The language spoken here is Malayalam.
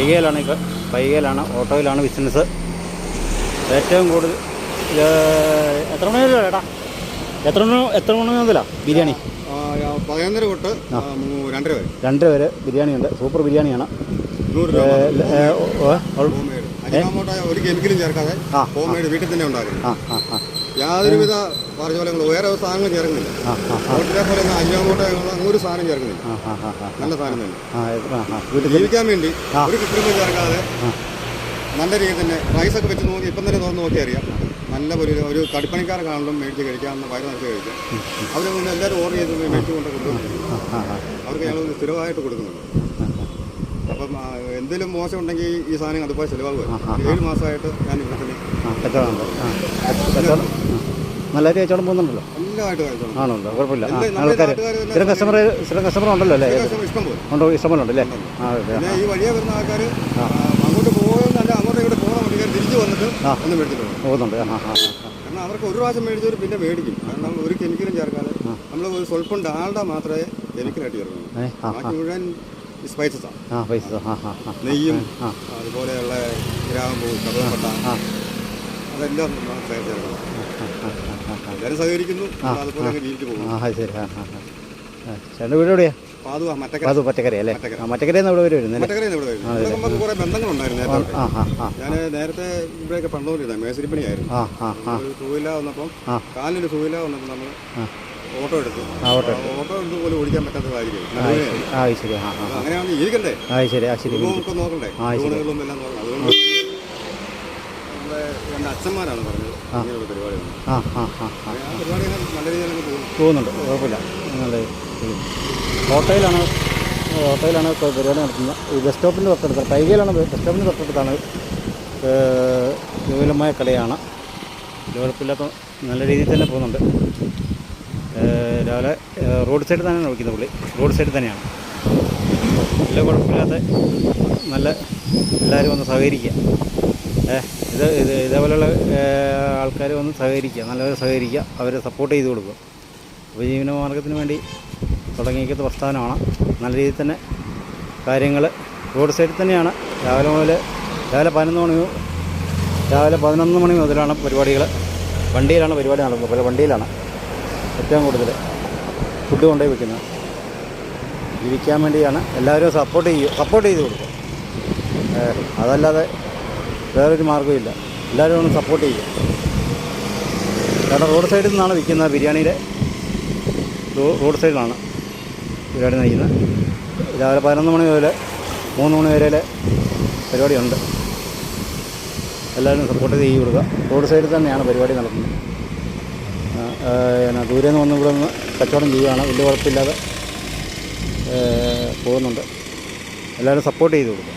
പൈകയിലാണ് പൈകയിലാണ് ഓട്ടോയിലാണ് ബിസിനസ് ഏറ്റവും കൂടുതൽ എത്ര മണി വരെ ചേട്ടാ എത്ര മണി എത്ര മണി മുതലാണ് ബിരിയാണി? പതിനൊന്നര തൊട്ട് രണ്ടര വരെ. രണ്ടര വരെ ബിരിയാണി ഉണ്ട് സൂപ്പർ ബിരിയാണിയാണ്. ഒരു കെമിക്കലും ചേർക്കാതെ ഹോം മെയ്ഡ് വീട്ടിൽ തന്നെ ഉണ്ടാക്കുന്നത് ആ ആ ആ. യാതൊരുവിധ പാർശ്വഫലങ്ങളും വേറെ ഒരു സാധനങ്ങളും ചേർക്കുന്നില്ല. ആ പോലെ അഞ്ഞാമോട്ടെ അജിനാമോട്ടോ അങ്ങൊരു സാധനം ചേർക്കുന്നില്ല. നല്ല സാധനം തന്നെ. ജീവിക്കാൻ വേണ്ടി ഒരു കൃത്രിമം ചേർക്കാതെ നല്ല രീതിയിൽ തന്നെ റൈസൊക്കെ ഒക്കെ വെച്ച് നോക്കി ഇപ്പം തന്നെ തുറന്ന് നോക്കി അറിയാം. നല്ല ഒരു ഒരു കടിപ്പണിക്കാരെ കാണുമ്പോൾ മേടിച്ച് കഴിക്കാമെന്ന് വയറ് നിറച്ച് കഴിക്കാം. അവരെ എല്ലാവരും ഓർഡർ ചെയ്ത് മേടിച്ചുകൊണ്ട് കൊണ്ടുപോകും അവർക്ക് ഞങ്ങൾ സ്ഥിരമായിട്ട് കൊടുക്കുന്നുണ്ട്. അപ്പം എന്തെങ്കിലും മോശം ഉണ്ടെങ്കിൽ ഈ സാധനം അതുപോലെ ആ, ഏഴ് മാസമായിട്ട് ഞാൻ ഇവിടെ തന്നെ. കച്ചവടം. നല്ലതായിട്ട് കച്ചവടം പോകുന്നുണ്ടല്ലോ? കഴിച്ചോളാം കുഴപ്പമില്ല. ആൾക്കാർ സ്ഥിരം കസ്റ്റമർ സ്ഥിരം കസ്റ്റമർ ഉണ്ടല്ലോ അല്ലേ? ഉണ്ടോ? ഇഷ്ടംപോലെ ഉണ്ടല്ലേ ആ ഈ വഴിയെ വരുന്ന ആൾക്കാർ അങ്ങോട്ട് പോകുന്നല്ല അങ്ങോട്ട് ഇങ്ങോട്ട് പോകുന്ന വണ്ടിക്കാർ തിരിച്ചു വന്നിട്ട്. ഒന്ന് മേടിച്ചിട്ടുണ്ട് പോകുന്നുണ്ട്. ആ കാരണം അവർക്ക് ഒരു പ്രാവശ്യം മേടിച്ചവർ പിന്നെ മേടിക്കും. കാരണം ഒരു കെമിക്കലും ചേർക്കാതെ നമ്മൾ സ്വല്പം ഡാൽഡ മാത്രമേ കെമിക്കലായിട്ട് ചേർക്കുള്ളൂ ബാക്കി മുഴുവൻ സ്പൈസസ് ആണ് ആ പൈസ ആ ആ ആ നെയ്യും. അതുപോലെയുള്ള ഗ്രാമ്പൂ കറുവപ്പട്ട അതെല്ലാം എല്ലാവരും സഹകരിക്കുന്നു. അതുപോലെ അങ്ങ് ജീവിച്ചു പോകുന്നു. ചേട്ടന്റെ വീട് എവിടെയാ? പാതു പച്ചക്കറി അല്ലേ മറ്റക്കരയിൽ നിന്ന് ഇവിടെ വരും വരുന്നല്ലേ? മറ്റക്കരയിൽ ഇവിടെ വരുന്നു. ഇവിടെ നമുക്ക് കുറേ ബന്ധങ്ങളുണ്ടായിരുന്നു ആ ആ ആ ഞാൻ നേരത്തെ ഇവിടെയൊക്കെ പണ്ടോണ്ടിരുന്ന മേസരിപ്പണിയായിരുന്നു സൂയില വന്നപ്പം. കാലിന് സൂയില വന്നപ്പോൾ നമ്മൾ ഓട്ടോ എടുത്തു. ഓട്ടോ ഓട്ടോ എടുത്ത്. പോലും ഓടിക്കാൻ പറ്റാത്ത കാര്യം ആ അത് ശരി. ആ അത് ആ ആ ആ. അങ്ങനെയാണെങ്കിൽ ഒക്കെ നോക്കണ്ടേ? അതുകൊണ്ട് രണ്ട് അച്ഛന്മാരാണ് പറഞ്ഞത്. ഇങ്ങനെയുള്ള. ആ ആ ആ ആ ആ. പരിപാടി നല്ല രീതിയിൽ അങ്ങ് പോകും. പോകുന്നുണ്ട്. കുഴപ്പമില്ല. നല്ല ഹോട്ടലാണ് ഹോട്ടലാണ് ഇപ്പോൾ പരിപാടി നടത്തുന്നത്. ഈ ബസ് സ്റ്റോപ്പിന്റെ തൊട്ടടുത്ത് പൈകയിലാണ് ബസ് സ്റ്റോപ്പിന്റെ തൊട്ടടുത്താണ് വിപുലമായ കടയാണ് ഡെവലപ്പില്ലാത്ത നല്ല രീതിയിൽ തന്നെ പോകുന്നുണ്ട്. രാവിലെ റോഡ് സൈഡിൽ തന്നെയാണ് വിളിക്കുന്നത് പുള്ളി. റോഡ് സൈഡിൽ തന്നെയാണ്. നല്ല കുഴപ്പമില്ലാത്ത നല്ല എല്ലാവരും ഒന്ന് സഹകരിക്കുക. ഇത് ഇത് ഇതേപോലെയുള്ള ആൾക്കാർ വന്ന് സഹകരിക്കുക. നല്ലവരെ സഹകരിക്കുക. അവരെ സപ്പോർട്ട് ചെയ്ത് കൊടുക്കുക. ഉപജീവന മാർഗത്തിന് വേണ്ടി തുടങ്ങിയിരിക്കുന്ന പ്രസ്ഥാനമാണ്. നല്ല രീതിയിൽ തന്നെ കാര്യങ്ങൾ റോഡ് സൈഡിൽ തന്നെയാണ്. രാവിലെ മുതൽ രാവിലെ പതിനൊന്ന് മണി രാവിലെ പതിനൊന്ന് മണി മുതലാണ് പരിപാടികൾ വണ്ടിയിലാണ് പരിപാടി നടക്കുന്നത്. പല വണ്ടിയിലാണ് ഏറ്റവും കൂടുതൽ ഫുഡ് കൊണ്ടുപോയി വയ്ക്കുന്നത് ജീവിക്കാൻ വേണ്ടിയാണ് എല്ലാവരും സപ്പോർട്ട് ചെയ്യുക സപ്പോർട്ട് ചെയ്ത് കൊടുക്കുക. അതല്ലാതെ വേറൊരു മാർഗമില്ല എല്ലാവരും ഒന്ന് സപ്പോർട്ട് ചെയ്യുക. കാരണം റോഡ് സൈഡിൽ നിന്നാണ് വിൽക്കുന്നത് ബിരിയാണിയുടെ റോഡ് സൈഡിലാണ് പരിപാടി നയിക്കുന്നത്. രാവിലെ പതിനൊന്ന് മണി മുതൽ മൂന്ന് മണി വരെ പരിപാടിയുണ്ട് എല്ലാവരും സപ്പോർട്ട് ചെയ്ത് കൊടുക്കുക. റോഡ് സൈഡിൽ തന്നെയാണ് പരിപാടി നടക്കുന്നത്. എന്നാ ദൂരെ നിന്ന് വന്ന് ഇവിടെ നിന്ന് കച്ചവടം ചെയ്യുകയാണ്. വലിയ കുഴപ്പമില്ലാതെ പോകുന്നുണ്ട്. എല്ലാവരും സപ്പോർട്ട് ചെയ്ത് കൊടുക്കുക.